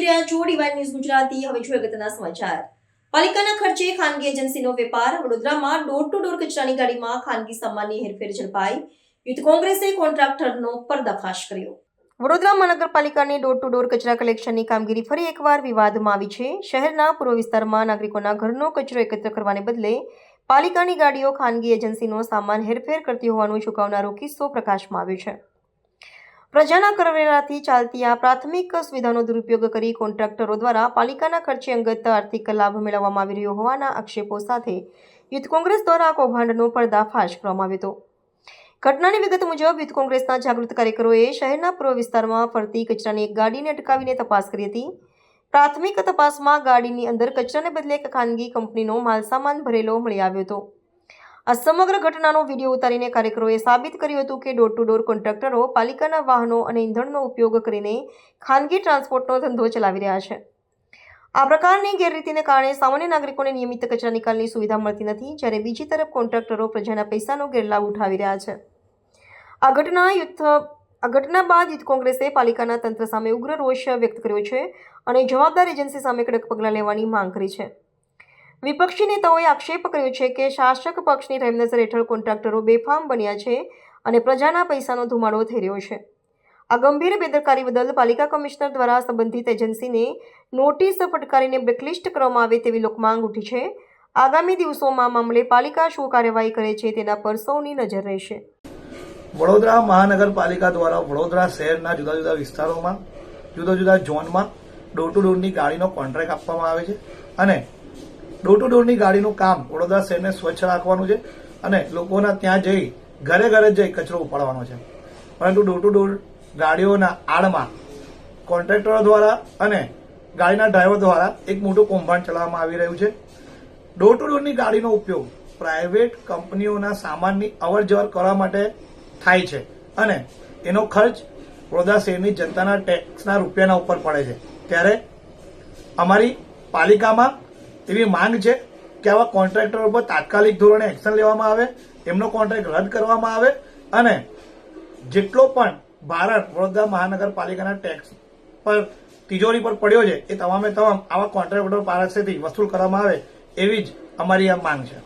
રહ્યા છો DY news Gujarati, હવે જોઈએ અગત્યના સમાચાર. પાલિકાના ખર્ચે ખાનગી એજન્સીનો વેપાર. વડોદરામાં ડોર ટુ ડોર કચરાની ગાડીમાં ખાનગી સામાનની હેરફેર ઝડપાઈ. યુથ કોંગ્રેસે કોન્ટ્રાક્ટરનો પર્દાફાશ કર્યો. વડોદરા મહાનગરપાલિકાની ડોર ટુ ડોર કચરા કલેક્શનની કામગીરી ફરી એકવાર વિવાદમાં આવી છે. શહેરના પૂર્વ વિસ્તારમાં નાગરિકોના ઘરનો કચરો એકત્ર કરવાને બદલે પાલિકાની ગાડીઓ ખાનગી એજન્સીનો સામાન હેરફેર કરતી હોવાનું છુકાવનારો કિસ્સો પ્રકાશમાં આવ્યો છે. પ્રજાના કરવેરાથી ચાલતી આ પ્રાથમિક સુવિધાનો દુરુપયોગ કરી કોન્ટ્રાક્ટરો દ્વારા પાલિકાના ખર્ચે અંગત આર્થિક લાભ મેળવવામાં આવી રહ્યો હોવાના આક્ષેપો સાથે યુથ કોંગ્રેસ દ્વારા કૌભાંડનો પર્દાફાશ કરવામાં આવ્યો હતો. ઘટનાની વિગત મુજબ, યુથ કોંગ્રેસના જાગૃત કાર્યકરોએ શહેરના પૂર્વ વિસ્તારમાં ફરતી કચરાની એક ગાડીને અટકાવીને તપાસ કરી હતી. પ્રાથમિક તપાસમાં ગાડીની અંદર કચરાને બદલે એક ખાનગી કંપનીનો માલસામાન ભરેલો મળી આવ્યો હતો. આ સમગ્ર ઘટનાનો વીડિયો ઉતારીને કાર્યકરોએ સાબિત કર્યું હતું કે ડોર ટુ ડોર કોન્ટ્રાક્ટરો પાલિકાના વાહનો અને ઇંધણનો ઉપયોગ કરીને ખાનગી ટ્રાન્સપોર્ટનો ધંધો ચલાવી રહ્યા છે. આ પ્રકારની ગેરરીતિને કારણે સામાન્ય નાગરિકોને નિયમિત કચરા નિકાલની સુવિધા મળતી નથી, જ્યારે બીજી તરફ કોન્ટ્રાક્ટરો પ્રજાના પૈસાનો ગેરલાભ ઉઠાવી રહ્યા છે. આ ઘટના યુદ્ધ, આ ઘટના બાદ યુથ કોંગ્રેસે પાલિકાના તંત્ર સામે ઉગ્ર રોષ વ્યક્ત કર્યો છે અને જવાબદાર એજન્સી સામે કડક પગલાં લેવાની માંગ કરી છે. વિપક્ષી નેતાઓએ આક્ષેપ કર્યો છે કે શાસક પક્ષની રહેમનજર હેઠળ કોન્ટ્રાક્ટરો બેફામ બન્યા છે અને પ્રજાના પૈસાનો ધુમાડો થઈ રહ્યો છે. આ ગંભીર બેદરકારી બદલ પાલિકા કમિશનર દ્વારા સંબંધિત એજન્સીને નોટિસ ફટકારીને બ્લેકલિસ્ટ કરવામાં આવે તેવી લોકમાંગ ઉઠી છે. આગામી દિવસોમાં મામલે પાલિકા શું કાર્યવાહી કરે છે તેના પર સૌની નજર રહેશે. વડોદરા મહાનગરપાલિકા દ્વારા વડોદરા શહેરના જુદા જુદા વિસ્તારોમાં, જુદા જુદા ઝોનમાં ડોર ટુ ડોરની ગાડીનો કોન્ટ્રાક્ટ આપવામાં આવે છે અને ડોર ટુ ડોરની ગાડીનું કામ વડોદરા શહેરને સ્વચ્છ રાખવાનું છે અને લોકોના ત્યાં જઈ ઘરે ઘરે જઈ કચરો ઉપાડવાનો છે. પરંતુ ડોર ટુ ડોર ગાડીઓના આડમાં કોન્ટ્રાક્ટરો દ્વારા અને ગાડીના ડ્રાઈવર દ્વારા એક મોટું કૌભાંડ ચલાવવામાં આવી રહ્યું છે. ડોર ટુ ડોરની ગાડીનો ઉપયોગ પ્રાઇવેટ કંપનીઓના સામાનની અવર જવર કરવા માટે થાય છે અને એનો ખર્ચ વડોદરા શહેરની જનતાના ટેક્સના રૂપિયાના ઉપર પડે છે. ત્યારે અમારી પાલિકામાં એવી માંગ છે કે આવા કોન્ટ્રાક્ટરો પર તાત્કાલિક ધોરણે એક્શન લેવામાં આવે એમનો કોન્ટ્રાક્ટ રદ કરવામાં આવે અને જેટલો પણ ભારત વડોદરા મહાનગરપાલિકાના ટેક્સ પર, તિજોરી પર પડ્યો છે, એ તમામે તમામ આવા કોન્ટ્રાક્ટરો પાસેથી વસૂલ કરવામાં આવે એવી જ અમારી આ માંગ છે.